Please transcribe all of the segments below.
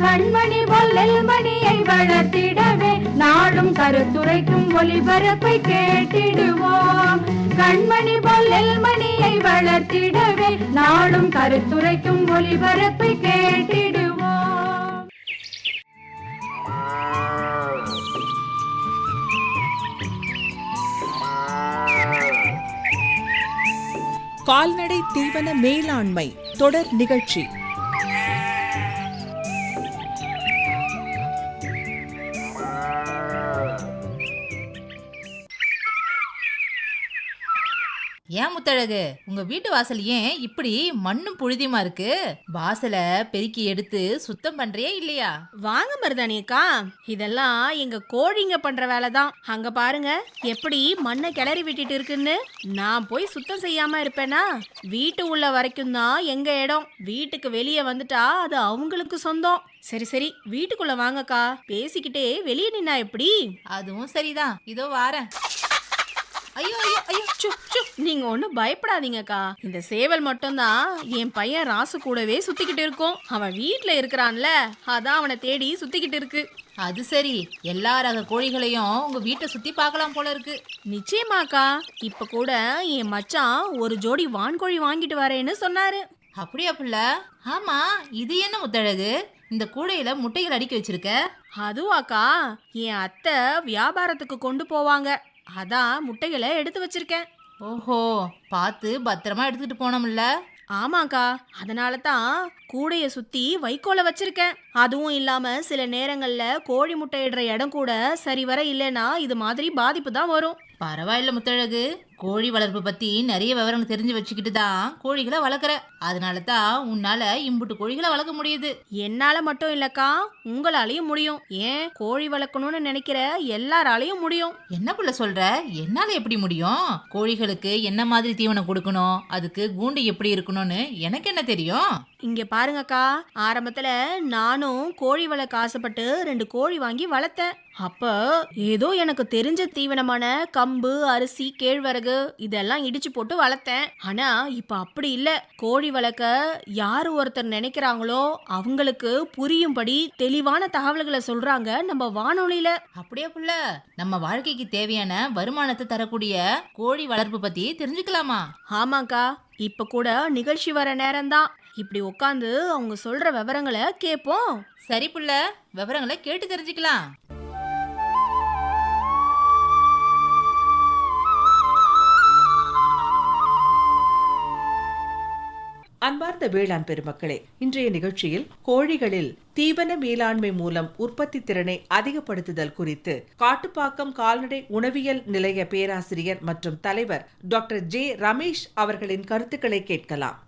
கண்மணி பொல்லல் மணியை வளர்த்திடவே நாடும் கருத்துரைக்கும் ஒளிபரப்பை கேட்டிடுவோம். கண்மணி பொல்லல் மணியை வளர்த்திடவே நாடும் கருத்துரைக்கும் ஒளிபரப்பை கேட்டிடுவோம். கால்நடை தீவன மேலாண்மை தொடர் நிகழ்ச்சி. ஏன் முத்தழகு? உங்க வீட்டு வாசல் ஏன் இப்படி மண்ணும் புழுதியுமா இருக்கு? வாசலை பெருக்கி எடுத்து சுத்தம் பண்றியா இல்லையா? வாங்க மருதாணி அக்கா. இதெல்லாம் எங்க கோழிங்க பண்ற வேலை தான் அங்க பாருங்க எப்படி மண்ணை கிளறி விட்டுட்டு இருக்குன்னு. நான் போய் சுத்தம் செய்யாம இருப்பேனா? வீட்டு உள்ள வரைக்கும் தான் எங்க இடம். வீட்டுக்கு வெளியே வந்துட்டா அது அவங்களுக்கு சொந்தம். சரி சரி வீட்டுக்குள்ள வாங்கக்கா. பேசிக்கிட்டே வெளியே நின்னா எப்படி? அதுவும் சரிதான். இதோ வாரேன். ஐயோ ஐயோ ஐயோ சு, சு, நீங்க ஒன்றும் பயப்படாதீங்கக்கா. இந்த சேவல் மட்டும்தான் என் பையன் ராசு கூடவே சுத்திக்கிட்டு இருக்கும். அவன் வீட்ல இருக்கிறான்ல அதான் அவனை தேடி சுத்திக்கிட்டு இருக்கு. அது சரி. எல்லா ரக கோழிகளையும் உங்க வீட்டை சுத்தி பார்க்கலாம் போல இருக்கு. நிச்சயமாக்கா. இப்ப கூட என் மச்சான் ஒரு ஜோடி வான்கோழி வாங்கிட்டு வரேன்னு சொன்னாரு. அப்படியா புள்ள? ஆமா இது என்ன முத்தழகு? இந்த கூடையில முட்டைகள் அடுக்கி வச்சிருக்க? அதுவாக்கா. என் அத்தை வியாபாரத்துக்கு கொண்டு போவாங்க. அதான் முட்டைகளை எடுத்து வச்சிருக்கேன். ஓஹோ பார்த்து பத்திரமா எடுத்துட்டு போனோம்ல. ஆமாக்கா அதனால தான் கூடைய சுத்தி வைக்கோலை வச்சிருக்கேன். அதுவும் இல்லாம சில நேரங்கள்ல கோழி முட்டை இடுற இடம் கூட சரிவர இல்லைன்னா இது மாதிரி பாதிப்பு தான் வரும். பரவாயில்ல முத்தழகு. கோழி வளர்ப்பு பத்தி நிறைய விவரங்கள் தெரிஞ்சு வச்சுக்கிட்டு தான் கோழிகளை வளர்க்குற. அதனால தான் உன்னால இம்புட்டு கோழிகளை வளர்க்க முடியுது. என்னால மட்டும் இல்லக்கா உங்களாலையும் முடியும். ஏன் கோழி வளர்க்கணும்னு நினைக்கிற எல்லாராலையும் முடியும். என்ன புள்ள சொல்ற? என்னால எப்படி முடியும்? கோழிகளுக்கு என்ன மாதிரி தீவனம் கொடுக்கணும்? அதுக்கு கூண்டு எப்படி இருக்கணும்னு எனக்கு என்ன தெரியும்? இங்க பாருங்கக்கா ஆரம்பத்துல நானும் கோழி வளர்க்க ஆசைப்பட்டு ரெண்டு கோழி வாங்கி வளர்த்தேன். அப்ப ஏதோ எனக்கு தெரிஞ்ச தீவனமான கம்பு அரிசி கேழ்வரகு இதெல்லாம் இடிச்சு போட்டு வளர்த்தேன். ஆனா இப்ப அப்படி இல்ல. கோழி வளர்க்க யாரு ஒருத்தர் நினைக்கிறாங்களோ அவங்களுக்கு புரியும்படி தெளிவான தகவல்களை சொல்றாங்க நம்ம வானொலியில. அப்படியே புள்ள நம்ம வாழ்க்கைக்கு தேவையான வருமானத்தை தரக்கூடிய கோழி வளர்ப்பு பத்தி தெரிஞ்சுக்கலாமா? ஆமாக்கா. இப்ப கூட நிகழ்ச்சி வர நேரம்தான். இப்படி உட்காந்து அவங்க சொல்ற விவரங்களை கேட்போம் சரி புள்ள விவரங்களை கேட்டு தெரிஞ்சுக்கலாம். அன்பார்ந்த வேளாண் பெருமக்களே இன்றைய நிகழ்ச்சியில் கோழிகளில் தீவன மேலாண்மை மூலம் உற்பத்தி திறனை அதிகப்படுத்துதல் குறித்து காட்டுப்பாக்கம் கால்நடை உணவியல் நிலைய பேராசிரியர் மற்றும் தலைவர் டாக்டர் ஜே ரமேஷ் அவர்களின் கருத்துக்களை கேட்கலாம்.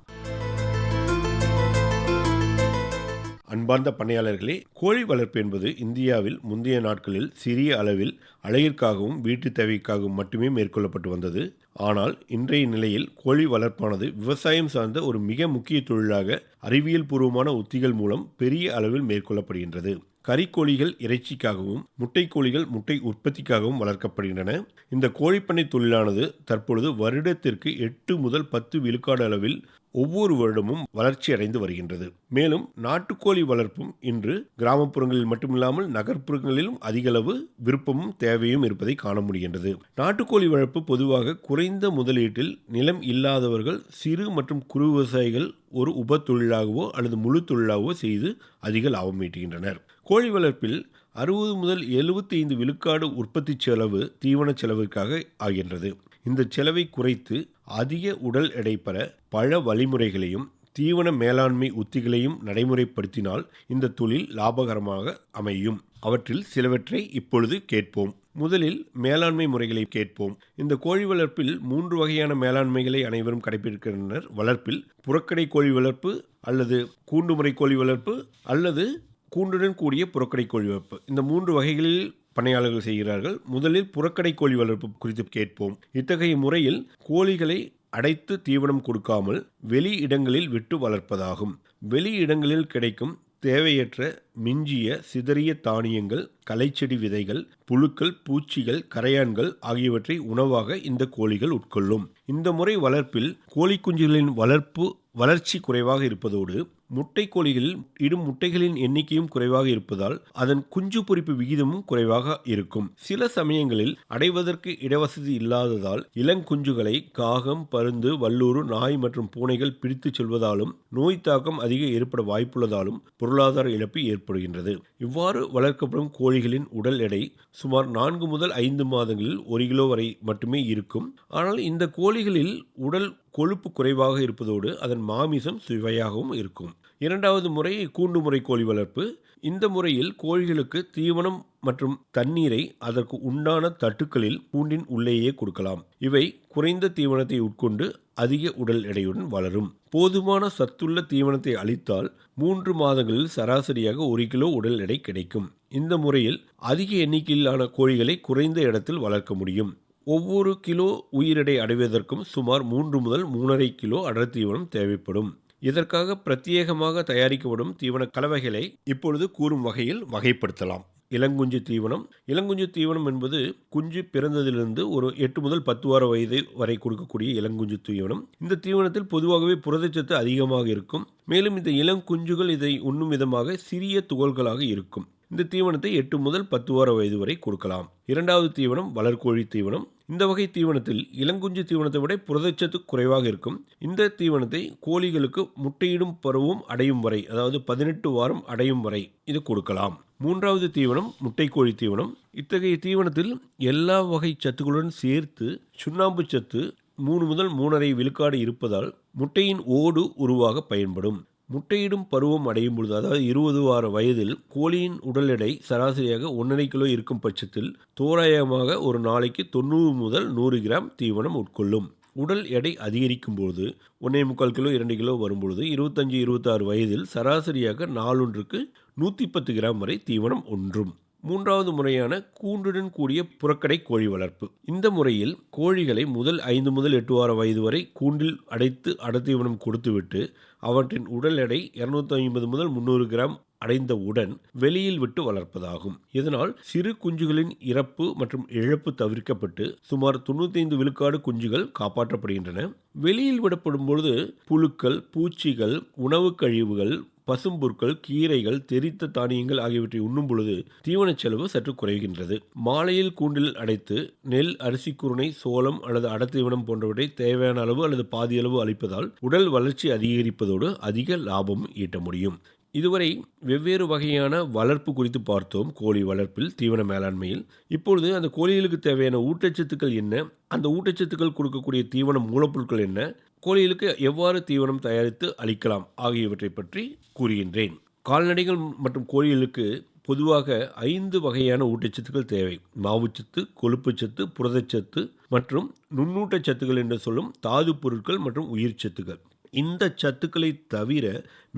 அன்பார்ந்த பண்ணையாளர்களே கோழி வளர்ப்பு என்பது இந்தியாவில் முந்தைய நாட்களில் சிறிய அளவில் அழகிற்காகவும் வீட்டு தேவைக்காகவும் மட்டுமே மேற்கொள்ளப்பட்டு வந்தது. ஆனால் இன்றைய நிலையில் கோழி வளர்ப்பானது விவசாயம் சார்ந்த ஒரு மிக முக்கிய தொழிலாக அறிவியல் பூர்வமான உத்திகள் மூலம் பெரிய அளவில் மேற்கொள்ளப்படுகின்றது. கறிக்கோழிகள் இறைச்சிக்காகவும் முட்டைக்கோழிகள் முட்டை உற்பத்திக்காகவும் வளர்க்கப்படுகின்றன. இந்த கோழிப்பண்ணை தொழிலானது தற்பொழுது வருடத்திற்கு எட்டு முதல் பத்து விழுக்காடு அளவில் ஒவ்வொரு வருடமும் வளர்ச்சி அடைந்து வருகின்றது. மேலும் நாட்டுக்கோழி வளர்ப்பும் இன்று கிராமப்புறங்களில் மட்டுமில்லாமல் நகர்ப்புறங்களிலும் அதிகளவு விருப்பமும் தேவையும் இருப்பதை காண முடிகின்றது. நாட்டுக்கோழி வளர்ப்பு பொதுவாக குறைந்த முதலீட்டில் நிலம் இல்லாதவர்கள் சிறு மற்றும் குறு விவசாயிகள் ஒரு உப தொழிலாகவோ அல்லது முழு தொழிலாகவோ செய்து அதிக லாபம் ஈட்டுகின்றனர். கோழி வளர்ப்பில் அறுபது முதல் எழுபத்தி ஐந்து விழுக்காடு உற்பத்தி செலவு தீவன செலவிற்காக ஆகின்றது. இந்த செலவை குறைத்து அதிக உடல் எடை பெற பல வழிமுறைகளையும் தீவன மேலாண்மை உத்திகளையும் நடைமுறைப்படுத்தினால் இந்த தொழில் லாபகரமாக அமையும். அவற்றில் சிலவற்றை இப்பொழுது கேட்போம். முதலில் மேலாண்மை முறைகளை கேட்போம். இந்த கோழி வளர்ப்பில் மூன்று வகையான மேலாண்மைகளை அனைவரும் கடைபிடிக்கின்றனர். வளர்ப்பில் புறக்கடை கோழி வளர்ப்பு அல்லது கூண்டுமுறை கோழி வளர்ப்பு அல்லது கூண்டுடன் கூடிய புறக்கடை கோழி வளர்ப்பு. இந்த மூன்று வகைகளில் பணியாளர்கள் செய்கிறார்கள். முதலில் புறக்கடை கோழி வளர்ப்பு குறித்து கேட்போம். இத்தகைய முறையில் கோழிகளை அடைத்து தீவனம் கொடுக்காமல் வெளி இடங்களில் விட்டு வளர்ப்பதாகும். வெளி இடங்களில் கிடைக்கும் தேவையற்ற மிஞ்சிய சிதறிய தானியங்கள் களைச்செடி விதைகள் புழுக்கள் பூச்சிகள் கரையான்கள் ஆகியவற்றை உணவாக இந்த கோழிகள் உட்கொள்ளும். இந்த முறை வளர்ப்பில் கோழி குஞ்சுகளின் வளர்ப்பு வளர்ச்சி குறைவாக இருப்பதோடு முட்டை கோழிகளில் இடும் முட்டைகளின் எண்ணிக்கையும் குறைவாக இருப்பதால் அதன் குஞ்சு பொரிப்பு விகிதமும் குறைவாக இருக்கும். சில சமயங்களில் அடைவதற்கு இடவசதி இல்லாததால் இளங்குஞ்சுகளை காகம் பருந்து வல்லூறு நாய் மற்றும் பூனைகள் பிடித்துச் செல்வதாலும் நோய் தாக்கம் அதிக ஏற்பட வாய்ப்புள்ளதாலும் பொருளாதார இழப்பு ஏற்படுகின்றது. இவ்வாறு வளர்க்கப்படும் கோழிகளின் உடல் எடை சுமார் நான்கு முதல் ஐந்து மாதங்களில் ஒரு கிலோ வரை மட்டுமே இருக்கும். ஆனால் இந்த கோழிகளில் உடல் கொழுப்பு குறைவாக இருப்பதோடு அதன் மாமிசம் சுவையாகவும் இருக்கும். இரண்டாவது முறை கூண்டு முறை கோழி வளர்ப்பு. இந்த முறையில் கோழிகளுக்கு தீவனம் மற்றும் தண்ணீரை அதற்கு உண்டான தட்டுக்களில் கூண்டின் உள்ளேயே கொடுக்கலாம். இவை குறைந்த தீவனத்தை உட்கொண்டு அதிக உடல் எடையுடன் வளரும். போதுமான சத்துள்ள தீவனத்தை அளித்தால் மூன்று மாதங்களில் சராசரியாக ஒரு கிலோ உடல் எடை கிடைக்கும். இந்த முறையில் அதிக எண்ணிக்கையிலான கோழிகளை குறைந்த இடத்தில் வளர்க்க முடியும். ஒவ்வொரு கிலோ உயிரெடை அடைவதற்கும் சுமார் மூன்று முதல் மூணரை கிலோ அடர் தீவனம் தேவைப்படும். இதற்காக பிரத்யேகமாக தயாரிக்கப்படும் தீவன கலவைகளை இப்பொழுது கூறும் வகையில் வகைப்படுத்தலாம். இளங்குஞ்சு தீவனம். இளங்குஞ்சு தீவனம் என்பது குஞ்சு பிறந்ததிலிருந்து ஒரு எட்டு முதல் பத்து வார வயது வரை கொடுக்கக்கூடிய இளங்குஞ்சு தீவனம். இந்த தீவனத்தில் பொதுவாகவே புரதச்சத்து அதிகமாக இருக்கும். மேலும் இந்த இளங்குஞ்சுகள் இதை உண்ணும் விதமாக சிறிய துகள்களாக இருக்கும். இந்த தீவனத்தை எட்டு முதல் பத்து வார வயது வரை கொடுக்கலாம். இரண்டாவது தீவனம் வளர்கோழி தீவனம். இந்த வகை தீவனத்தில் இளங்குஞ்சு தீவனத்தை விட புரதச்சத்து குறைவாக இருக்கும். இந்த தீவனத்தை கோழிகளுக்கு முட்டையிடும் பருவம் அடையும் வரை அதாவது பதினெட்டு வாரம் அடையும் வரை இது கொடுக்கலாம். மூன்றாவது தீவனம் முட்டைக்கோழி தீவனம். இத்தகைய தீவனத்தில் எல்லா வகை சத்துக்களுடன் சேர்த்து சுண்ணாம்பு சத்து மூணு முதல் மூணரை விழுக்காடு இருப்பதால் முட்டையின் ஓடு உருவாக பயன்படும். முட்டையிடும் பருவம் அடையும் பொழுது அதாவது இருபது வார வயதில் கோழியின் உடல் எடை சராசரியாக ஒன்றரை கிலோ இருக்கும் பட்சத்தில் தோராயமாக ஒரு நாளைக்கு தொண்ணூறு முதல் நூறு கிராம் தீவனம் உட்கொள்ளும். உடல் எடை அதிகரிக்கும் பொழுது ஒன்றே முக்கால் கிலோ இரண்டு கிலோ வரும்பொழுது இருபத்தஞ்சு இருபத்தாறு வயதில் சராசரியாக நாளொன்றுக்கு நூற்றி பத்து கிராம் வரை தீவனம் ஒன்றும். மூன்றாவது முறையான கூண்டுடன் கூடிய புறக்கடை கோழி வளர்ப்பு. இந்த முறையில் கோழிகளை முதல் ஐந்து முதல் எட்டு வார வயது வரை கூண்டில் அடைத்து அடத்தீவனம் கொடுத்துவிட்டு அவற்றின் உடல் எடை இருநூத்தி ஐம்பது முதல் முந்நூறு கிராம் அடைந்தவுடன் வெளியில் விட்டு வளர்ப்பதாகும். இதனால் சிறு குஞ்சுகளின் இறப்பு மற்றும் இழப்பு தவிர்க்கப்பட்டு சுமார் தொண்ணூத்தைந்து விழுக்காடு குஞ்சுகள் காப்பாற்றப்படுகின்றன. வெளியில் விடப்படும் பொழுது புழுக்கள் பூச்சிகள் உணவு கழிவுகள் பசும்பொருட்கள் கீரைகள் தெரித்த தானியங்கள் ஆகியவற்றை உண்ணும் பொழுது தீவனச் செலவு சற்று குறைகின்றது. மாலையில் கூண்டில் அடைத்து நெல் அரிசி குருணை சோளம் அல்லது அடத்தீவனம் போன்றவற்றை தேவையான அளவு அல்லது பாதியளவு அளிப்பதால் உடல் வளர்ச்சி அதிகரிப்பதோடு அதிக லாபம் ஈட்ட முடியும். இதுவரை வெவ்வேறு வகையான வளர்ப்பு குறித்து பார்த்தோம். கோழி வளர்ப்பில் தீவன மேலாண்மையில். இப்பொழுது அந்த கோழிகளுக்கு தேவையான ஊட்டச்சத்துக்கள் என்ன? அந்த ஊட்டச்சத்துக்கள் கொடுக்கக்கூடிய தீவன மூலப்பொருட்கள் என்ன? கோழிகளுக்கு எவ்வாறு தீவனம் தயாரித்து அளிக்கலாம் ஆகியவற்றை பற்றி கூறுகின்றேன். கால்நடைகள் மற்றும் கோழிகளுக்கு பொதுவாக ஐந்து வகையான ஊட்டச்சத்துக்கள் தேவை. மாவுச்சத்து கொழுப்புச்சத்து புரதச்சத்து மற்றும் நுண்ணூட்டச்சத்துக்கள் என்று சொல்லும் தாது பொருட்கள் மற்றும் உயிர்ச்சத்துக்கள். இந்த சத்துக்களை தவிர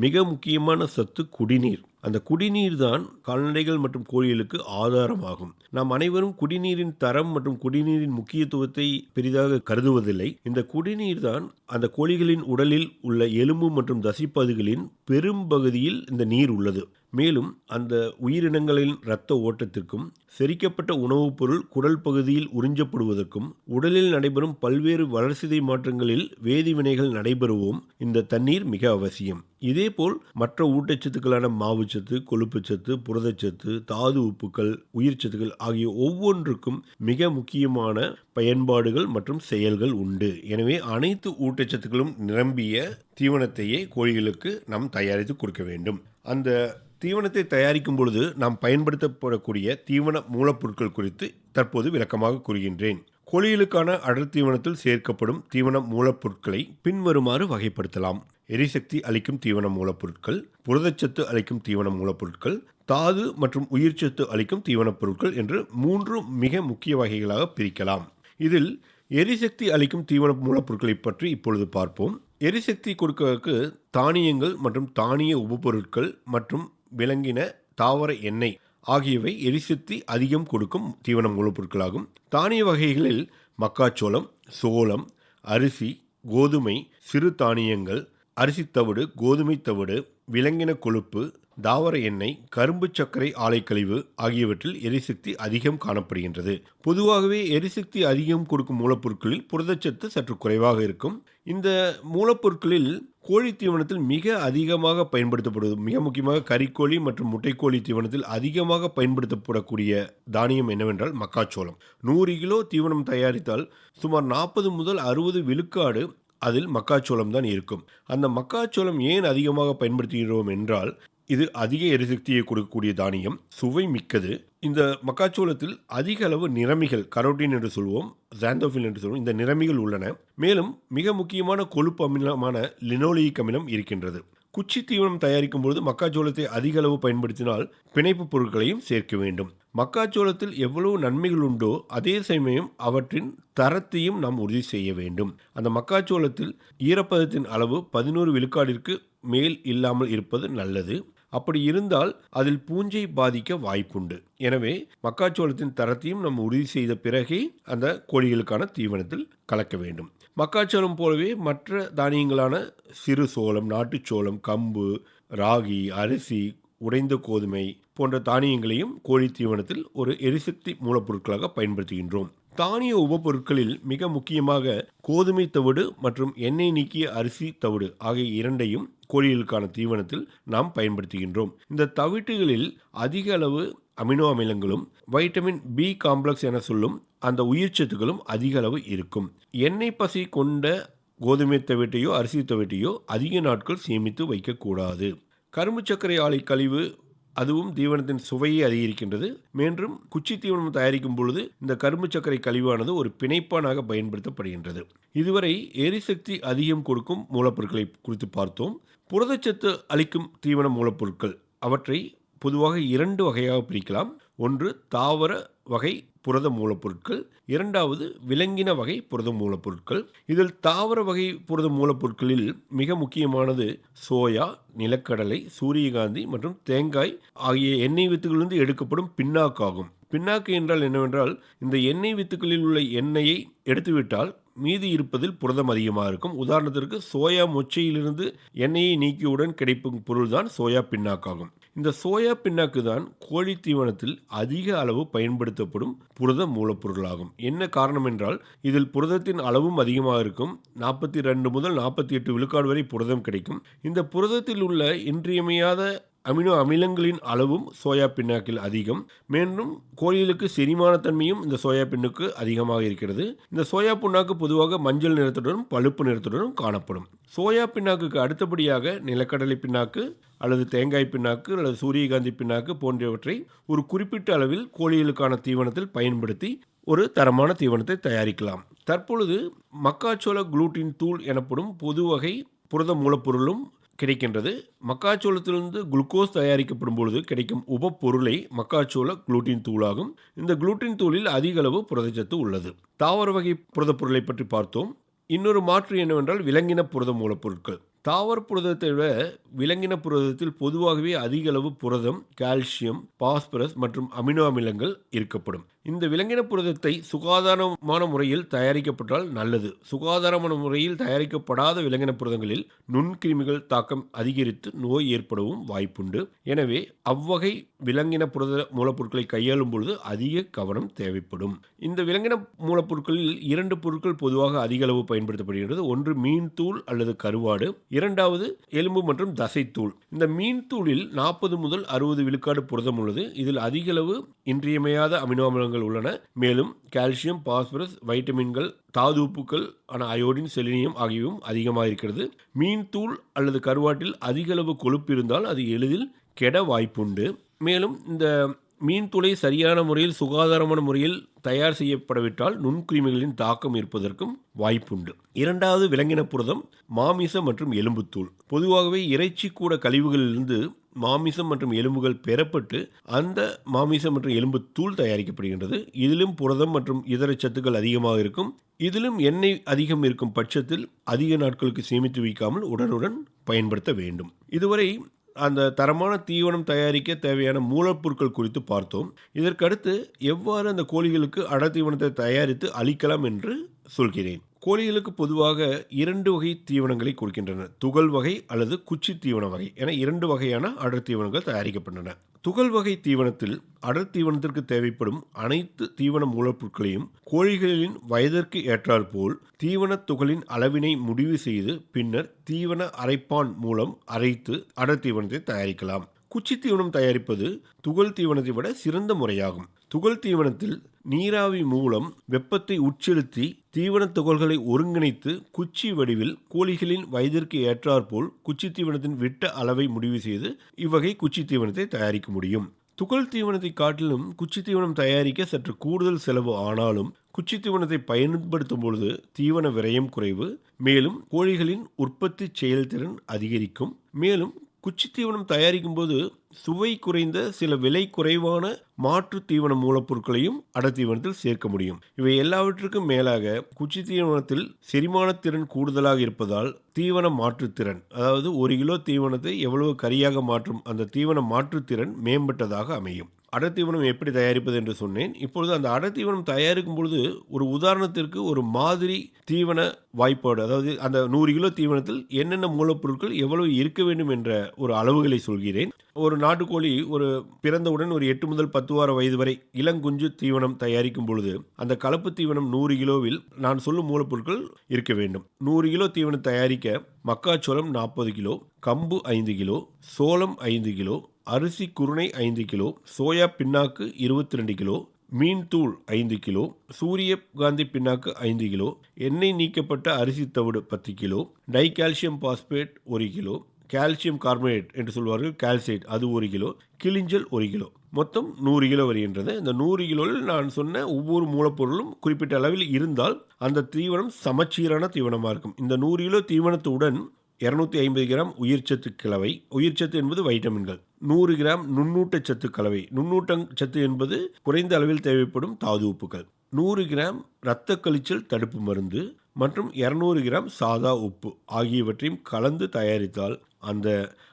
மிக முக்கியமான சத்து குடிநீர். அந்த குடிநீர் தான் கால்நடைகள் மற்றும் கோழிகளுக்கு ஆதாரமாகும். நாம் அனைவரும் குடிநீரின் தரம் மற்றும் குடிநீரின் முக்கியத்துவத்தை பெரிதாக கருதுவதில்லை. இந்த குடிநீர் தான் அந்த கோழிகளின் உடலில் உள்ள எலும்பு மற்றும் தசிப்பதுகளின் பெரும்பகுதியில் இந்த நீர் உள்ளது. மேலும் அந்த உயிரினங்களின் இரத்த ஓட்டத்திற்கும் செரிக்கப்பட்ட உணவுப் பொருள் குடல் பகுதியில் உறிஞ்சப்படுவதற்கும் உடலில் நடைபெறும் பல்வேறு வளர்சிதை மாற்றங்களில் வேதிவினைகள் நடைபெறவும் இந்த தண்ணீர் மிக அவசியம். இதேபோல் மற்ற ஊட்டச்சத்துக்களான மாவுச்சத்து கொழுப்புச்சத்து புரதச்சத்து தாது உப்புக்கள் உயிர்ச்சத்துக்கள் ஆகிய ஒவ்வொன்றுக்கும் மிக முக்கியமான பயன்பாடுகள் மற்றும் செயல்கள் உண்டு. எனவே அனைத்து ஊட்டச்சத்துக்களும் நிரம்பிய தீவனத்தையே கோழிகளுக்கு நாம் தயாரித்து கொடுக்க வேண்டும். அந்த தீவனத்தை தயாரிக்கும் பொழுது நாம் பயன்படுத்தப்படக்கூடிய தீவன மூலப்பொருட்கள் குறித்து தற்போது விளக்கமாக கூறுகின்றேன். கோழிகளுக்கான அடர் தீவனத்தில் சேர்க்கப்படும் தீவன மூலப்பொருட்களை பின்வருமாறு வகைப்படுத்தலாம். எரிசக்தி அளிக்கும் தீவன மூலப்பொருட்கள் புரதச்சத்து அளிக்கும் தீவன மூலப்பொருட்கள் தாது மற்றும் உயிர்ச்சத்து அளிக்கும் தீவனப் பொருட்கள் என்று மூன்று மிக முக்கிய வகைகளாக பிரிக்கலாம். இதில் எரிசக்தி அளிக்கும் தீவன மூலப்பொருட்களை பற்றி இப்பொழுது பார்ப்போம். எரிசக்தி கொடுக்கறதுக்கு தானியங்கள் மற்றும் தானிய உபப்பொருட்கள் மற்றும் விலங்கின தாவர எண்ணெய் ஆகியவை எரிசக்தி அதிகம் கொடுக்கும் தீவனம் மூலப்பொருட்களாகும் தானிய வகைகளில் மக்காச்சோளம் சோளம் அரிசி கோதுமை சிறு தானியங்கள் அரிசித்தவிடு கோதுமை தவிடு விலங்கின கொழுப்பு தாவர எண்ணெய் கரும்பு சர்க்கரை ஆலைக்கழிவு ஆகியவற்றில் எரிசக்தி அதிகம் காணப்படுகின்றது. பொதுவாகவே எரிசக்தி அதிகம் கொடுக்கும் மூலப்பொருட்களில் புரதச்சத்து சற்று குறைவாக இருக்கும். இந்த மூலப்பொருட்களில் கோழி தீவனத்தில் மிக அதிகமாக பயன்படுத்தப்படுவது மிக முக்கியமாக கறிக்கோழி மற்றும் முட்டைக்கோழி தீவனத்தில் அதிகமாக பயன்படுத்தப்படக்கூடிய தானியம் என்னவென்றால் மக்காச்சோளம். நூறு கிலோ தீவனம் தயாரித்தால் சுமார் நாற்பது முதல் அறுபது விழுக்காடு அதில் மக்காச்சோளம் தான் இருக்கும். அந்த மக்காச்சோளம் ஏன் அதிகமாக பயன்படுத்துகிறோம் என்றால் இது அதிக எரிசக்தியை கொடுக்கக்கூடிய தானியம் சுவை மிக்கது இந்த மக்காச்சோளத்தில் அதிக அளவு நிறமிகள் கரோட்டின் என்று சொல்வோம் ஜாந்தோஃபில் என்று சொல்வோம் இந்த நிறமிகள் உள்ளன. மேலும் மிக முக்கியமான கொழுப்பு அமிலமான லினோலிக் அமிலம் இருக்கின்றது. குச்சி தீவனம் தயாரிக்கும் பொழுது மக்காச்சோளத்தை அதிக அளவு பயன்படுத்தினால் பிணைப்பு பொருட்களையும் சேர்க்க வேண்டும். மக்காச்சோளத்தில் எவ்வளவு நன்மைகள் உண்டோ அதே சமயம் அவற்றின் தரத்தையும் நாம் உறுதி செய்ய வேண்டும். அந்த மக்காச்சோளத்தில் ஈரப்பதத்தின் அளவு பதினோரு விழுக்காடிற்கு மேல் இல்லாமல் இருப்பது நல்லது. அப்படி இருந்தால் அதில் பூஞ்சை பாதிக்க வாய்ப்புண்டு. எனவே மக்காச்சோளத்தின் தரத்தையும் நம்ம உறுதி செய்த பிறகே அந்த கோழிகளுக்கான தீவனத்தில் கலக்க வேண்டும். மக்காச்சோளம் போலவே மற்ற தானியங்களான சிறு சோளம் நாட்டுச்சோளம் கம்பு ராகி அரிசி உடைந்த கோதுமை போன்ற தானியங்களையும் கோழி தீவனத்தில் ஒரு எரிசக்தி மூலப்பொருட்களாக பயன்படுத்துகின்றோம். தானிய உபப்பொருட்களில் மிக முக்கியமாக கோதுமை தவிடு மற்றும் எண்ணெய் நீக்கிய அரிசி தவிடு ஆகிய இரண்டையும் கோழிகளுக்கான தீவனத்தில் நாம் பயன்படுத்துகின்றோம். இந்த தவிட்டுகளில் அதிக அளவு அமினோ அமிலங்களும் வைட்டமின் பி காம்ப்ளெக்ஸ் என சொல்லும் அந்த உயிர்ச்சத்துக்களும் அதிக அளவு இருக்கும். எண்ணெய் பசை கொண்ட கோதுமை தவிட்டையோ அரிசி தவிட்டையோ அதிக நாட்கள் சேமித்து வைக்கக்கூடாது. கரும்பு சர்க்கரை ஆலை கழிவு அதுவும் தீவனத்தின் சுவையை அதிகரிக்கின்றது. மேலும் குச்சி தீவனம் தயாரிக்கும் பொழுது இந்த கரும்பு சர்க்கரை கழிவானது ஒரு பிணைப்பானாக பயன்படுத்தப்படுகின்றது. இதுவரை எரிசக்தி அதிகம் கொடுக்கும் மூலப்பொருட்களை குறித்து பார்த்தோம். புரதச்சத்து அளிக்கும் தீவன மூலப்பொருட்கள். அவற்றை பொதுவாக இரண்டு வகையாக பிரிக்கலாம். ஒன்று தாவர வகை புரத மூலப்பொருட்கள். இரண்டாவது விலங்கின வகை புரத மூலப்பொருட்கள். இதில் தாவர வகை புரத மூலப்பொருட்களில் மிக முக்கியமானது சோயா நிலக்கடலை சூரியகாந்தி மற்றும் தேங்காய் ஆகிய எண்ணெய் வித்துகளிலிருந்து எடுக்கப்படும் பின்னாக்காகும் பின்னாக்கு என்றால் என்னவென்றால் இந்த எண்ணெய் வித்துக்களில் உள்ள எண்ணெயை எடுத்துவிட்டால் மீதி இருப்பதில் புரதம் அதிகமாக இருக்கும். உதாரணத்திற்கு சோயா மொச்சையிலிருந்து எண்ணெயை நீக்கியவுடன் கிடைக்கும் பொருள்தான் சோயா பின்னாக்காகும் இந்த சோயா பின்னாக்கு தான் கோழி தீவனத்தில் அதிக அளவு பயன்படுத்தப்படும் புரத மூலப்பொருளாகும். என்ன காரணம் என்றால் இதில் புரதத்தின் அளவும் அதிகமாக இருக்கும். நாற்பத்தி ரெண்டு முதல் நாற்பத்தி எட்டு விழுக்காடு வரை புரதம் கிடைக்கும். இந்த புரதத்தில் உள்ள இன்றியமையாத அமினோ அமிலங்களின் அளவும் சோயா பின்னாக்கில் அதிகம். மேலும் கோழிகளுக்கு செரிமான தன்மையும் இந்த சோயா பின்னுக்கு அதிகமாக இருக்கிறது. இந்த சோயா புண்ணாக்கு பொதுவாக மஞ்சள் நிறத்துடனும் பழுப்பு நிறத்துடனும் காணப்படும். சோயா பின்னாக்குக்கு அடுத்தபடியாக நிலக்கடலை பின்னாக்கு அல்லது தேங்காய் பின்னாக்கு அல்லது சூரியகாந்தி பின்னாக்கு போன்றவற்றை ஒரு குறிப்பிட்ட அளவில் கோழிகளுக்கான தீவனத்தில் பயன்படுத்தி ஒரு தரமான தீவனத்தை தயாரிக்கலாம். தற்பொழுது மக்காச்சோள குளூட்டின் தூள் எனப்படும் பொது வகை புரத மூலப்பொருளும் கிடைக்கின்றது. மக்காச்சோளத்திலிருந்து குளுக்கோஸ் தயாரிக்கப்படும் பொழுது கிடைக்கும் உபப்பொருளை மக்காச்சோள குளூட்டின் தூளாகும். இந்த குளூட்டின் தூளில் அதிக அளவு புரதச்சத்து உள்ளது. தாவர வகை புரத பொருளை பற்றி பார்த்தோம். இன்னொரு மாற்று என்னவென்றால் விலங்கின புரத மூலப்பொருட்கள். தாவர புரதத்தை விட விலங்கின புரதத்தில் பொதுவாகவே அதிக அளவு புரதம் கால்சியம் பாஸ்பரஸ் மற்றும் அமினோ அமிலங்கள் இருக்கப்படும் இந்த விலங்கின புரதத்தை சுகாதாரமான முறையில் தயாரிக்கப்பட்டால் நல்லது. சுகாதாரமான முறையில் தயாரிக்கப்படாத விலங்கின புரதங்களில் நுண்கிருமிகள் தாக்கம் அதிகரித்து நோய் ஏற்படவும் வாய்ப்புண்டு. எனவே அவ்வகை விலங்கின புரத மூலப்பொருட்களை கையாளும் பொழுது அதிக கவனம் தேவைப்படும். இந்த விலங்கின மூலப்பொருட்களில் இரண்டு பொருட்கள் பொதுவாக அதிக அளவு பயன்படுத்தப்படுகிறது ஒன்று மீன் தூள் அல்லது கருவாடு இரண்டாவது எலும்பு மற்றும் தசைத்தூள். இந்த மீன் தூளில் நாற்பது முதல் அறுபது விழுக்காடு புரதம் உள்ளது. இதில் அதிக அளவு இன்றியமையாத அமினோ அமிலங்கள் உள்ளன. மேலும் கால்சியம் பாஸ்பரஸ் வைட்டமின்கள் தாது உப்புக்கள் ஆன அயோடின் செலினியம் ஆகியவும் அதிகமாக இருக்கிறது. மீன் தூள் அல்லது கருவாட்டில் அதிக அளவு கொழுப்பு இருந்தால் அது எளிதில் கெட வாய்ப்புண்டு. மேலும் இந்த மீன் துளை சரியான முறையில் சுகாதாரமான முறையில் தயார் செய்யப்படவிட்டால் நுண்கிருமிகளின் தாக்கம் இருப்பதற்கும் வாய்ப்புண்டு. இரண்டாவது விலங்கின புரதம் மாமிசம் மற்றும் எலும்புத்தூள். பொதுவாகவே இறைச்சி கூட கழிவுகளிலிருந்து மாமிசம் மற்றும் எலும்புகள் பெறப்பட்டு அந்த மாமிசம் மற்றும் எலும்பு தூள் தயாரிக்கப்படுகின்றது. இதிலும் புரதம் மற்றும் இதர சத்துக்கள் அதிகமாக இருக்கும். இதிலும் எண்ணெய் அதிகம் இருக்கும் பட்சத்தில் அதிக நாட்களுக்கு சேமித்து வைக்காமல் உடனுடன் பயன்படுத்த வேண்டும். இதுவரை அந்த தரமான தீவனம் தயாரிக்க தேவையான மூலப்பொருட்கள் குறித்து பார்த்தோம். இதற்கடுத்து எவ்வாறு அந்த கோழிகளுக்கு அட தீவனத்தை தயாரித்து அளிக்கலாம் என்று சொல்கிறேன். கோழிகளுக்கு பொதுவாக இரண்டு வகை தீவனங்களை கொடுக்கின்றன. துகள் வகை அல்லது குச்சி தீவன வகை என இரண்டு வகையான அடர் தீவனங்கள் தயாரிக்கப்பட்டன. துகள் வகை தீவனத்தில் அடர் தீவனத்திற்கு தேவைப்படும் அனைத்து தீவன மூலப்பொருட்களையும் கோழிகளின் வயதிற்கு ஏற்றாற்போல் தீவனத் துகளின் அளவினை முடிவு செய்து பின்னர் தீவன அரைப்பான் மூலம் அரைத்து அடர் தீவனத்தை தயாரிக்கலாம். குச்சி தீவனம் தயாரிப்பது துகள் தீவனத்தை விட சிறந்த முறையாகும். துகள் தீவனத்தில் நீராவி மூலம் வெப்பத்தை உட்செலுத்தி தீவன துகள்களை ஒருங்கிணைத்து குச்சி வடிவில் கோழிகளின் வயதிற்கு ஏற்றாற்போல் குச்சி தீவனத்தின் விட்ட அளவை முடிவு செய்து இவ்வகை குச்சி தீவனத்தை தயாரிக்க முடியும். துகள் தீவனத்தை காட்டிலும் குச்சி தீவனம் தயாரிக்க சற்று கூடுதல் செலவு ஆனாலும் குச்சி தீவனத்தை பயன்படுத்தும் பொழுது தீவன விரயம் குறைவு மேலும் கோழிகளின் உற்பத்தி செயல்திறன் அதிகரிக்கும். மேலும் குச்சி தீவனம் தயாரிக்கும் போது சுவை குறைந்த சில விலை குறைவான மாற்று தீவன மூலப்பொருட்களையும் அடத்தீவனத்தில் சேர்க்க முடியும். இவை எல்லாவற்றுக்கும் மேலாக குச்சி தீவனத்தில் செரிமானத்திறன் கூடுதலாக இருப்பதால் தீவன மாற்றுத்திறன் அதாவது ஒரு கிலோ தீவனத்தை எவ்வளவு கரியாக மாற்றும் அந்த தீவன மாற்றுத்திறன் மேம்பட்டதாக அமையும். அடர்த்தீவனம் எப்படி தயாரிப்பது என்று சொன்னேன். இப்பொழுது அந்த அடர்த்தீவனம் தயாரிக்கும் பொழுது ஒரு உதாரணத்திற்கு ஒரு மாதிரி தீவன வாய்ப்பாடு அதாவது அந்த நூறு கிலோ தீவனத்தில் என்னென்ன மூலப்பொருட்கள் எவ்வளவு இருக்க வேண்டும் என்ற ஒரு அளவுகளை சொல்கிறேன். ஒரு நாட்டுக்கோழி ஒரு பிறந்தவுடன் ஒரு எட்டு முதல் பத்து வார வயது வரை இளங்குஞ்சு தீவனம் தயாரிக்கும் பொழுது அந்த கலப்பு தீவனம் நூறு கிலோவில் நான் சொல்லும் மூலப்பொருட்கள் இருக்க வேண்டும். நூறு கிலோ தீவனம் தயாரிக்க மக்காச்சோளம் நாற்பது கிலோ கம்பு ஐந்து கிலோ சோளம் ஐந்து கிலோ அரிசி குருணை ஐந்து கிலோ சோயா பின்னாக்கு இருபத்தி ரெண்டு கிலோ மீன் தூள் ஐந்து கிலோ சூரியகாந்தி பின்னாக்கு ஐந்து கிலோ எண்ணெய் நீக்கப்பட்ட அரிசி தவிடு பத்து கிலோ டை கால்சியம் பாஸ்பேட் ஒரு கிலோ கால்சியம் கார்பனேட் என்று சொல்வார்கள் கால்சைட் அது ஒரு கிலோ கிளிஞ்சல் ஒரு கிலோ. மொத்தம் நூறு கிலோ வருகின்றது. இந்த நூறு கிலோவில் நான் சொன்ன ஒவ்வொரு மூலப்பொருளும் குறிப்பிட்ட அளவில் இருந்தால் அந்த தீவனம் சமச்சீரான தீவனமாக இருக்கும். இந்த நூறு கிலோ தீவனத்துடன் இரநூத்தி ஐம்பது கிராம் உயிர்ச்சத்து கலவை. உயிர்ச்சத்து என்பது வைட்டமின்கள். நூறு கிராம் நுண்ணூட்டச்சத்து கலவை. நுண்ணூட்டச்சத்து என்பது குறைந்த அளவில் தேவைப்படும் தாது உப்புகள். நூறு கிராம் இரத்த கழிச்சல் தடுப்பு மருந்து மற்றும் இரநூறு கிராம் சாதா உப்பு ஆகியவற்றையும் கலந்து தயாரித்தால் அந்த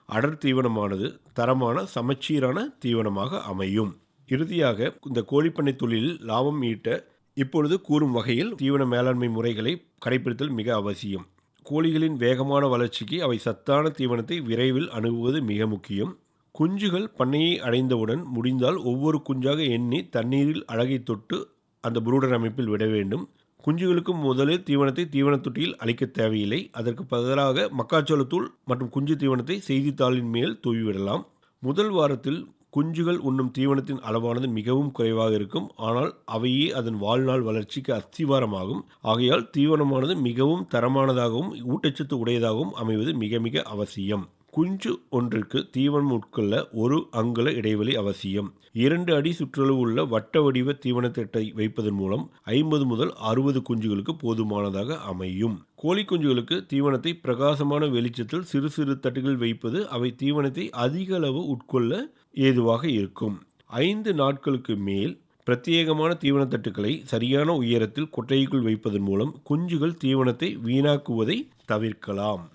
அடர் தீவனமானது தரமான சமச்சீரான தீவனமாக அமையும். இறுதியாக இந்த கோழிப்பண்ணை தொழிலில் லாபம் ஈட்ட இப்பொழுது கூறும் வகையில் தீவன மேலாண்மை முறைகளை கடைபிடித்தல் மிக அவசியம். கோழிகளின் வேகமான வளர்ச்சிக்கு அவை சத்தான தீவனத்தை விரைவில் அணுகுவது மிக முக்கியம். குஞ்சுகள் பண்ணையை அடைந்தவுடன் முடிந்தால் ஒவ்வொரு குஞ்சாக எண்ணி தண்ணீரில் அழகை தொட்டு அந்த புரூடர் அமைப்பில் விட வேண்டும். குஞ்சுகளுக்கு முதலில் தீவனத்தை தீவனத்தொட்டியில் அளிக்க தேவையில்லை. அதற்கு பதிலாக மக்காச்சோளத்தூள் மற்றும் குஞ்சு தீவனத்தை செய்தித்தாளின் மேல் தூவிவிடலாம் முதல் வாரத்தில் குஞ்சுகள் உண்ணும் தீவனத்தின் அளவானது மிகவும் குறைவாக இருக்கும். ஆனால் அவையே அதன் வாழ்நாள் வளர்ச்சிக்கு அஸ்திவாரமாகும். ஆகையால் தீவனமானது மிகவும் தரமானதாகவும் ஊட்டச்சத்து உடையதாகவும் அமைவது மிக மிக அவசியம். குஞ்சு ஒன்றிற்கு தீவனம் உட்கொள்ள ஒரு அங்குல இடைவெளி அவசியம். இரண்டு அடி சுற்றளவு உள்ள வட்ட வடிவ தீவனத்திட்டை வைப்பதன் மூலம் ஐம்பது முதல் அறுபது குஞ்சுகளுக்கு போதுமானதாக அமையும். கோழி குஞ்சுகளுக்கு தீவனத்தை பிரகாசமான வெளிச்சத்தில் சிறு சிறு தட்டுகள் வைப்பது அவை தீவனத்தை அதிக அளவு உட்கொள்ள ஏதுவாக இருக்கும். ஐந்து நாட்களுக்கு மேல் பிரத்யேகமான தீவனத்தட்டுக்களை சரியான உயரத்தில் கொட்டைக்குள் வைப்பதன் மூலம் குஞ்சுகள் தீவனத்தை வீணாக்குவதை தவிர்க்கலாம்.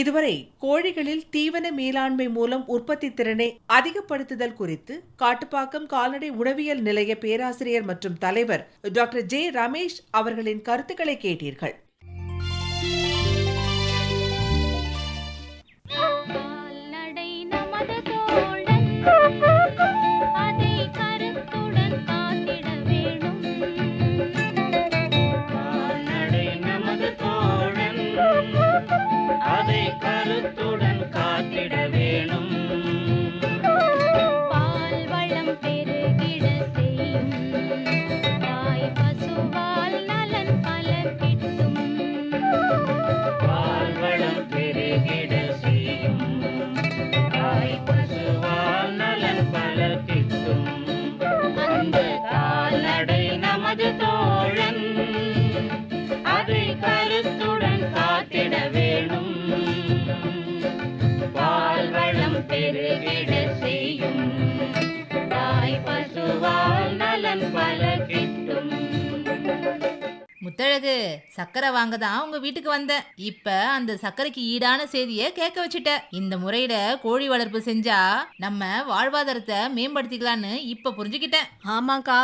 இதுவரை கோழிகளில் தீவன மேலாண்மை மூலம் உற்பத்தி திறனை அதிகப்படுத்துதல் குறித்து காட்டுப்பாக்கம் கால்நடை உணவியல் நிலைய பேராசிரியர் மற்றும் தலைவர் டாக்டர் ஜே ரமேஷ் அவர்களின் கருத்துக்களை கேட்டீர்கள். சக்கரை வாங்க தான் உங்க வீட்டுக்கு வந்தேன். இப்ப அந்த சக்கரைக்கு ஈடான செய்திய கேட்க வச்சுட்ட. இந்த முறையில கோழி வளர்ப்பு செஞ்சா நம்ம வாழ்வாதாரத்தை மேம்படுத்திக்கலான்னு இப்ப புரிஞ்சுக்கிட்டேன். ஆமாக்கா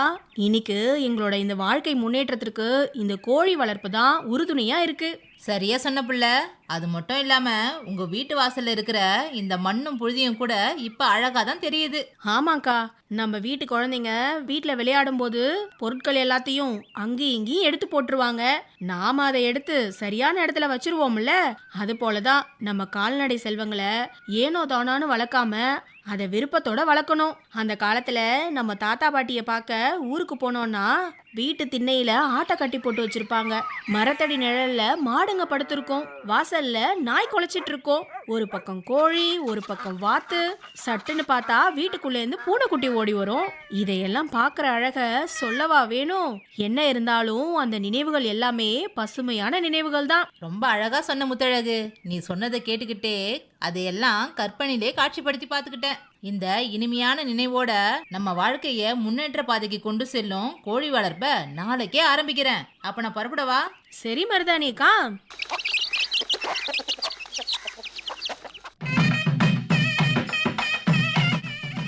இன்னைக்கு எங்களோட இந்த வாழ்க்கை முன்னேற்றத்திற்கு இந்த கோழி வளர்ப்பு தான் உறுதுணையா இருக்கு. சரியா சொன்ன புள்ள. அது மட்டும் இல்லாம உங்க வீட்டு வாசல்ல இருக்கிற இந்த மண்ணும் புழுதியும் கூட இப்ப அழகா தான் தெரியுது. ஆமாக்கா. நம்ம வீட்டு குழந்தைங்க வீட்டில் விளையாடும் போது பொருட்கள் எல்லாத்தையும் அங்கேயும் இங்கேயும் எடுத்து போட்டுருவாங்க. நாம அதை எடுத்து சரியான இடத்துல வச்சிருவோம்ல. அது போலதான் நம்ம கால்நடை செல்வங்களை ஏனோ தானான்னு வளர்க்காம அதை விருப்பத்தோட வளர்க்கணும். அந்த காலத்துல நம்ம தாத்தா பாட்டியை பார்க்க ஊருக்கு போனோம்னா வீட்டு திண்ணையில ஆட்டை கட்டி போட்டு வச்சிருப்பாங்க. மரத்தடி நிழல்ல மாடுங்க படுத்திருக்கும். வாசல்ல நாய் குலைச்சிட்டு இருக்கோம். ஒரு பக்கம் கோழி ஒரு பக்கம் வாத்து. சட்டுன்னு பார்த்தா வீட்டுக்குள்ள இருந்து பூனைக்குட்டி ஓடி வரும். இதையெல்லாம் பார்க்குற அழக சொல்லவா வேணும் என்ன இருந்தாலும் அந்த நினைவுகள் எல்லாமே பசுமையான நினைவுகள் தான். ரொம்ப அழகா சொன்ன முத்தழகு. நீ சொன்னதை கேட்டுக்கிட்டே அதையெல்லாம் கற்பனையிலே காட்சிப்படுத்தி பார்த்துக்கிட்டேன். இந்த இனிமையான நினைவோட நம்ம வாழ்க்கைய முன்னேற்ற பாதைக்கு கொண்டு செல்லும் கோழி வளர்ப்ப நாளைக்கே ஆரம்பிக்கிறேன். அப்ப நான் புறப்படவா? சரி மருதானிக்கா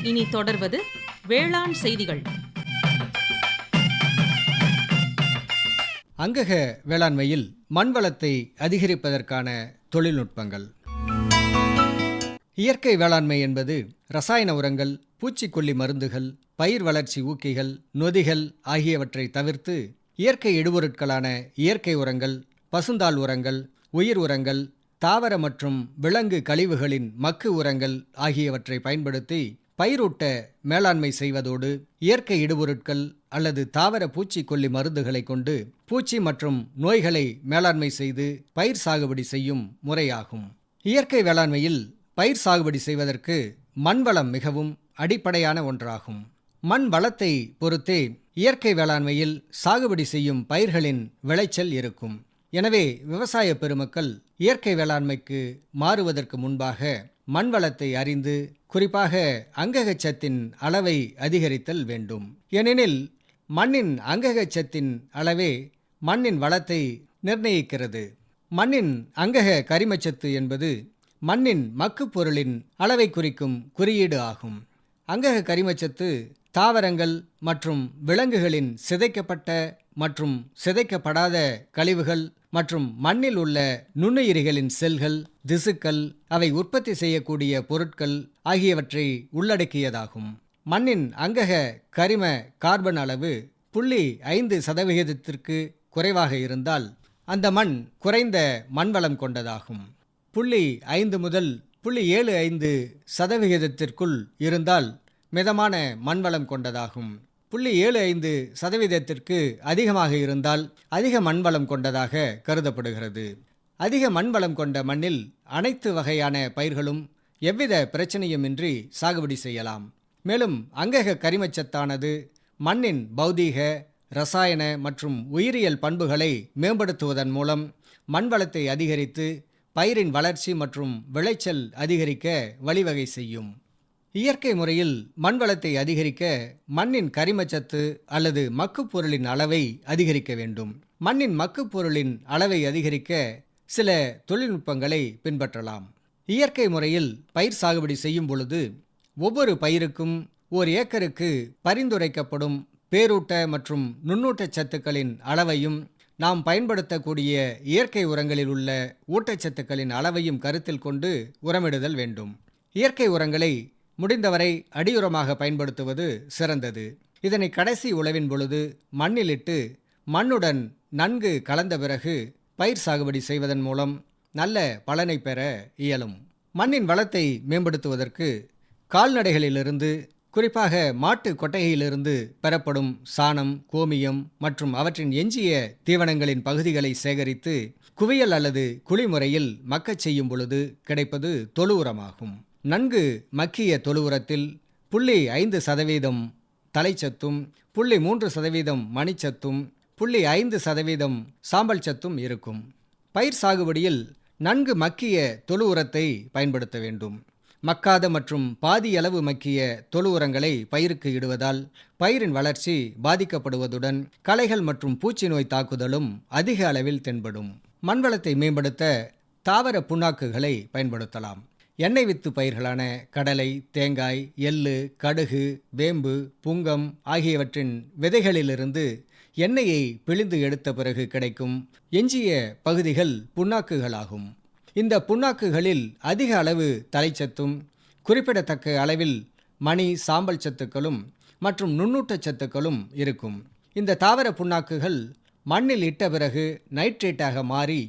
இனி தொடர்வது வேளாண் செய்திகள். அங்கக வேளாண்மையில் மண் வளத்தை அதிகரிப்பதற்கான தொழில்நுட்பங்கள். இயற்கை வேளாண்மை என்பது ரசாயன உரங்கள் பூச்சிக்கொல்லி மருந்துகள் பயிர் வளர்ச்சி ஊக்கிகள் நொதிகள் ஆகியவற்றை தவிர்த்து இயற்கை இடுபொருட்களான இயற்கை உரங்கள் பசுந்தாள் உரங்கள் உயிர் உரங்கள் தாவர மற்றும் விலங்கு கழிவுகளின் மக்கு உரங்கள் ஆகியவற்றை பயன்படுத்தி பயிரூட்ட மேலாண்மை செய்வதோடு இயற்கை இடுபொருட்கள் அல்லது தாவர பூச்சிக்கொல்லி மருந்துகளை கொண்டு பூச்சி மற்றும் நோய்களை மேலாண்மை செய்து பயிர் சாகுபடி செய்யும் முறையாகும். இயற்கை வேளாண்மையில் பயிர் சாகுபடி செய்வதற்கு மண் வளம் மிகவும் அடிப்படையான ஒன்றாகும். மண் வளத்தை பொறுத்தே இயற்கை வேளாண்மையில் சாகுபடி செய்யும் பயிர்களின் விளைச்சல் இருக்கும். எனவே விவசாய பெருமக்கள் இயற்கை வேளாண்மைக்கு மாறுவதற்கு முன்பாக மண் வளத்தை அறிந்து குறிப்பாக அங்ககச்சத்தின் அளவை அதிகரித்தல் வேண்டும். ஏனெனில் மண்ணின் அங்ககச்சத்தின் அளவே மண்ணின் வளத்தை நிர்ணயிக்கிறது. மண்ணின் அங்கக கரிமச்சத்து என்பது மண்ணின் மக்குப் பொருளின் அளவை குறிக்கும் குறியீடு ஆகும். அங்கக கரிமச்சத்து தாவரங்கள் மற்றும் விலங்குகளின் சிதைக்கப்பட்ட மற்றும் சிதைக்கப்படாத கழிவுகள் மற்றும் மண்ணில் உள்ள நுண்ணுயிரிகளின் செல்கள் திசுக்கள் அவை உற்பத்தி செய்யக்கூடிய பொருட்கள் ஆகியவற்றை உள்ளடக்கியதாகும். மண்ணின் அங்கக கரிம கார்பன் அளவு புள்ளி ஐந்து சதவிகிதத்திற்கு குறைவாக இருந்தால் அந்த மண் குறைந்த மண்வளம் கொண்டதாகும். புள்ளி ஐந்து முதல் புள்ளி ஏழு ஐந்து சதவிகிதத்திற்குள் இருந்தால் மிதமான மண்வளம் கொண்டதாகும். புள்ளி ஏழு ஐந்து சதவீதத்திற்கு அதிகமாக இருந்தால் அதிக மண்வளம் கொண்டதாக கருதப்படுகிறது. அதிக மண்வளம் கொண்ட மண்ணில் அனைத்து வகையான பயிர்களும் எவ்வித பிரச்சனையுமின்றி சாகுபடி செய்யலாம். மேலும் அங்கக கரிமச்சத்தானது மண்ணின் பௌதீக ரசாயன மற்றும் உயிரியல் பண்புகளை மேம்படுத்துவதன் மூலம் மண்வளத்தை அதிகரித்து பயிரின் வளர்ச்சி மற்றும் விளைச்சல் அதிகரிக்க வழிவகை செய்யும். இயற்கை முறையில் மண் வளத்தை அதிகரிக்க மண்ணின் கரிமச்சத்து அல்லது மக்குப்பொருளின் அளவை அதிகரிக்க வேண்டும். மண்ணின் மக்குப்பொருளின் அளவை அதிகரிக்க சில தொழில்நுட்பங்களை பின்பற்றலாம். இயற்கை முறையில் பயிர் சாகுபடி செய்யும் பொழுது ஒவ்வொரு பயிருக்கும் ஓர் ஏக்கருக்கு பரிந்துரைக்கப்படும் பேரூட்ட மற்றும் நுண்ணூட்டச் சத்துக்களின் அளவையும் நாம் பயன்படுத்தக்கூடிய இயற்கை உரங்களில் உள்ள ஊட்டச்சத்துக்களின் அளவையும் கருத்தில் கொண்டு உரமிடுதல் வேண்டும். இயற்கை உரங்களை முடிந்தவரை அடியுரமாக பயன்படுத்துவது சிறந்தது. இதனை கடைசி உழவின் பொழுது மண்ணிலிட்டு மண்ணுடன் நன்கு கலந்த பிறகு பயிர் சாகுபடி செய்வதன் மூலம் நல்ல பலனை பெற இயலும். மண்ணின் வளத்தை மேம்படுத்துவதற்கு கால்நடைகளிலிருந்து குறிப்பாக மாட்டு கொட்டையிலிருந்து பெறப்படும் சாணம் கோமியம் மற்றும் அவற்றின் எஞ்சிய தீவனங்களின் பகுதிகளை சேகரித்து குவியல் அல்லது குழிமுறையில் மக்கச் செய்யும் பொழுது கிடைப்பது தொழு உரமாகும். நன்கு மக்கிய தொழு உரத்தில் புள்ளி ஐந்து சதவீதம் தலைச்சத்தும் புள்ளி மூன்று சதவீதம் மணிச்சத்தும் புள்ளி ஐந்து சதவீதம் சாம்பல் சத்தும் இருக்கும். பயிர் சாகுபடியில் நன்கு மக்கிய தொழு உரத்தை பயன்படுத்த வேண்டும். மக்காத மற்றும் பாதியளவு மக்கிய தொழு உரங்களை பயிருக்கு இடுவதால் பயிரின் வளர்ச்சி பாதிக்கப்படுவதுடன் களைகள் மற்றும் பூச்சி நோய் தாக்குதலும் அதிக அளவில் தென்படும். மண்வளத்தை மேம்படுத்த தாவர புண்ணாக்குகளை பயன்படுத்தலாம். எண்ணெய் வித்து பயிர்களான கடலை தேங்காய் எள்ளு கடுகு வேம்பு புங்கம் ஆகியவற்றின் விதைகளிலிருந்து எண்ணெயை பிழிந்து எடுத்த பிறகு கிடைக்கும் எஞ்சிய பகுதிகள் புண்ணாக்குகளாகும். இந்த புண்ணாக்குகளில் அதிக அளவு தலைச்சத்தும் குறிப்பிடத்தக்க அளவில் மணி சாம்பல் சத்துக்களும் மற்றும் நுண்ணூட்டச் சத்துக்களும் இருக்கும். இந்த தாவர புண்ணாக்குகள் மண்ணில் இட்ட பிறகு நைட்ரேட்டாக மாறி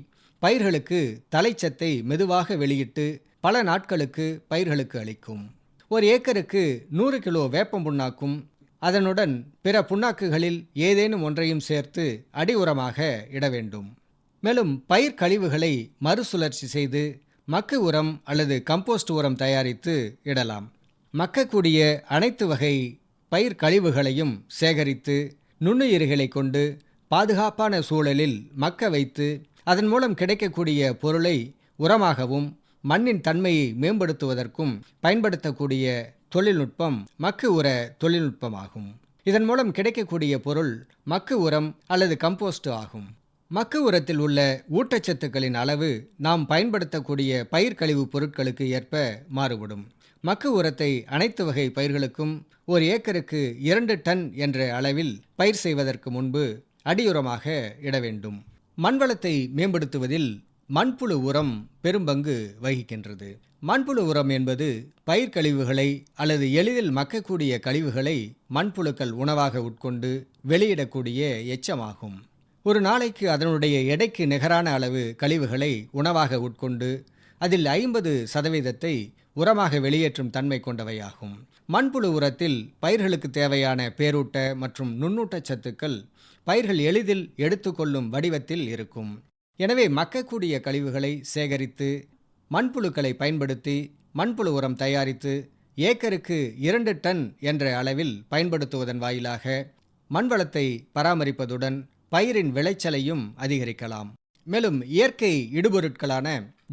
பயிர்களுக்கு தலைச்சத்தை மெதுவாக வெளியிட்டு பல நாட்களுக்கு பயிர்களுக்கு அளிக்கும். ஒரு ஏக்கருக்கு நூறு கிலோ வேப்பம் புண்ணாக்கும். அதனுடன் பிற புண்ணாக்குகளில் ஏதேனும் ஒன்றையும் சேர்த்து அடி உரமாக இட வேண்டும். மேலும் பயிர் கழிவுகளை மறுசுழற்சி செய்து மக்கு உரம் அல்லது கம்போஸ்ட் உரம் தயாரித்து இடலாம். மக்கக்கூடிய அனைத்து வகை பயிர் கழிவுகளையும் சேகரித்து நுண்ணுயிர்களை கொண்டு பாதுகாப்பான சூழலில் மக்க வைத்து அதன் மூலம் கிடைக்கக்கூடிய பொருளை உரமாகவும் மண்ணின் தன்மையை மேம்படுத்துவதற்கும் பயன்படுத்தக்கூடிய தொழில்நுட்பம் மக்கு உர தொழில்நுட்பமாகும். இதன் மூலம் கிடைக்கக்கூடிய பொருள் மக்கு உரம் அல்லது கம்போஸ்ட் ஆகும். மக்கு உரத்தில் உள்ள ஊட்டச்சத்துக்களின் அளவு நாம் பயன்படுத்தக்கூடிய பயிர் கழிவு பொருட்களுக்கு ஏற்ப மாறுபடும். மக்கு உரத்தை அனைத்து வகை பயிர்களுக்கும் ஒரு ஏக்கருக்கு இரண்டு டன் என்ற அளவில் பயிர் செய்வதற்கு முன்பு அடியுரமாக இட வேண்டும். மண்வளத்தை மேம்படுத்துவதில் மண்புழு உரம் பெரும்பங்கு வகிக்கின்றது. மண்புழு உரம் என்பது பயிர் கழிவுகளை அல்லது எளிதில் மக்கக்கூடிய கழிவுகளை மண்புழுக்கள் உணவாக உட்கொண்டு வெளியிடக்கூடிய எச்சமாகும். ஒரு நாளைக்கு அதனுடைய எடைக்கு நிகரான அளவு கழிவுகளை உணவாக உட்கொண்டு அதில் ஐம்பது சதவீதத்தை உரமாக வெளியேற்றும் தன்மை கொண்டவையாகும். மண்புழு உரத்தில் பயிர்களுக்கு தேவையான பேரூட்ட மற்றும் நுண்ணூட்ட சத்துக்கள் பயிர்கள் எளிதில் எடுத்துக்கொள்ளும் வடிவத்தில் இருக்கும். எனவே மக்கக்கூடிய கழிவுகளை சேகரித்து மண்புழுக்களை பயன்படுத்தி மண்புழு உரம் தயாரித்து ஏக்கருக்கு இரண்டு டன் என்ற அளவில் பயன்படுத்துவதன் வாயிலாக மண்வளத்தை பராமரிப்பதுடன் பயிரின் விளைச்சலையும் அதிகரிக்கலாம். மேலும் இயற்கை இடுபொருட்களான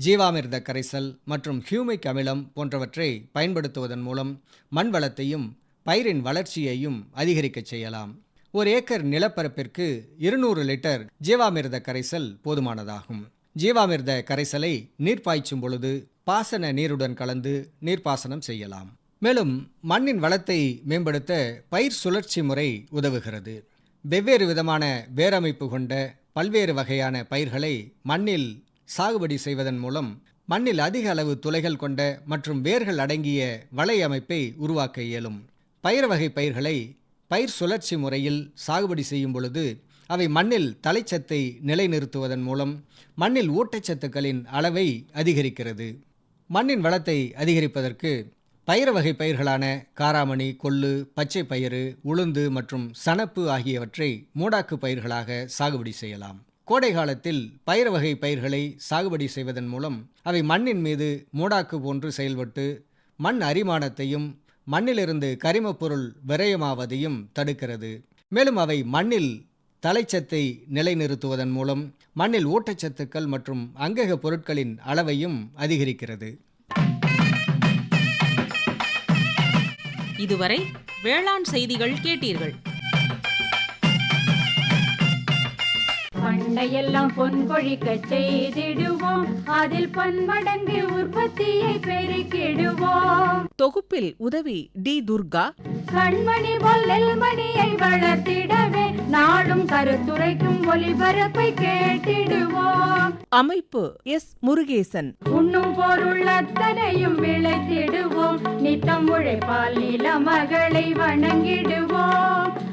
ஜீவாமிர்த கரைசல் மற்றும் ஹியூமிக் அமிலம் போன்றவற்றை பயன்படுத்துவதன் மூலம் மண் வளத்தையும் பயிரின் வளர்ச்சியையும் அதிகரிக்கச் செய்யலாம். ஒரு ஏக்கர் நிலப்பரப்பிற்கு இருநூறு லிட்டர் ஜீவாமிர்த கரைசல் போதுமானதாகும். ஜீவாமிர்த கரைசலை நீர் பாய்ச்சும் பொழுது பாசன நீருடன் கலந்து நீர்ப்பாசனம் செய்யலாம். மேலும் மண்ணின் வளத்தை மேம்படுத்த பயிர் சுழற்சி முறை உதவுகிறது. வெவ்வேறு விதமான வேரமைப்பு கொண்ட பல்வேறு வகையான பயிர்களை மண்ணில் சாகுபடி செய்வதன் மூலம் மண்ணில் அதிக அளவு துளைகள் கொண்ட மற்றும் வேர்கள் அடங்கிய வலை அமைப்பை உருவாக்க இயலும். பயிர் வகை பயிர்களை பயிர் சுழற்சி முறையில் சாகுபடி செய்யும் பொழுது அவை மண்ணில் தலைச்சத்தை நிலைநிறுத்துவதன் மூலம் மண்ணில் ஊட்டச்சத்துக்களின் அளவை அதிகரிக்கிறது. மண்ணின் வளத்தை அதிகரிப்பதற்கு பயிர் வகை பயிர்களான காராமணி கொள்ளு பச்சை பயிறு உளுந்து மற்றும் சணப்பு ஆகியவற்றை மூடாக்கு பயிர்களாக சாகுபடி செய்யலாம். கோடை காலத்தில் பயிர் வகை பயிர்களை சாகுபடி செய்வதன் மூலம் அவை மண்ணின் மீது மூடாக்கு போன்று செயல்பட்டு மண் அரிமானத்தையும் மண்ணிலிருந்து கரிமப் பொருள் விரயமாவதையும் தடுக்கிறது. மேலும் அவை மண்ணில் தலைச்சத்தை நிலைநிறுத்துவதன் மூலம் மண்ணில் ஊட்டச்சத்துக்கள் மற்றும் அங்கக பொருட்களின் அளவையும் அதிகரிக்கிறது. இதுவரை வேளாண் செய்திகள் கேட்டீர்கள். பண்டையெல்லாம் பொன் கொழிக்க செய்திடுவோம். அதில் பன்மடங்கு உற்பத்தியை பெருக்கிடுவோம். தொகுப்பில் உதவி டி துர்கா. கண்மணி பொல்லல் மணியை வளர்த்திடவே நாடும் கருத்துரைக்கும் ஒளிபரப்பை கேட்டிடுவோம். அமைப்பு எஸ் முருகேசன். உண்ணும் பொருள் அத்தனையும் விளைத்திடுவோம். நித்தம் உழைப்பால் நில மகளை வணங்கிடுவோம்.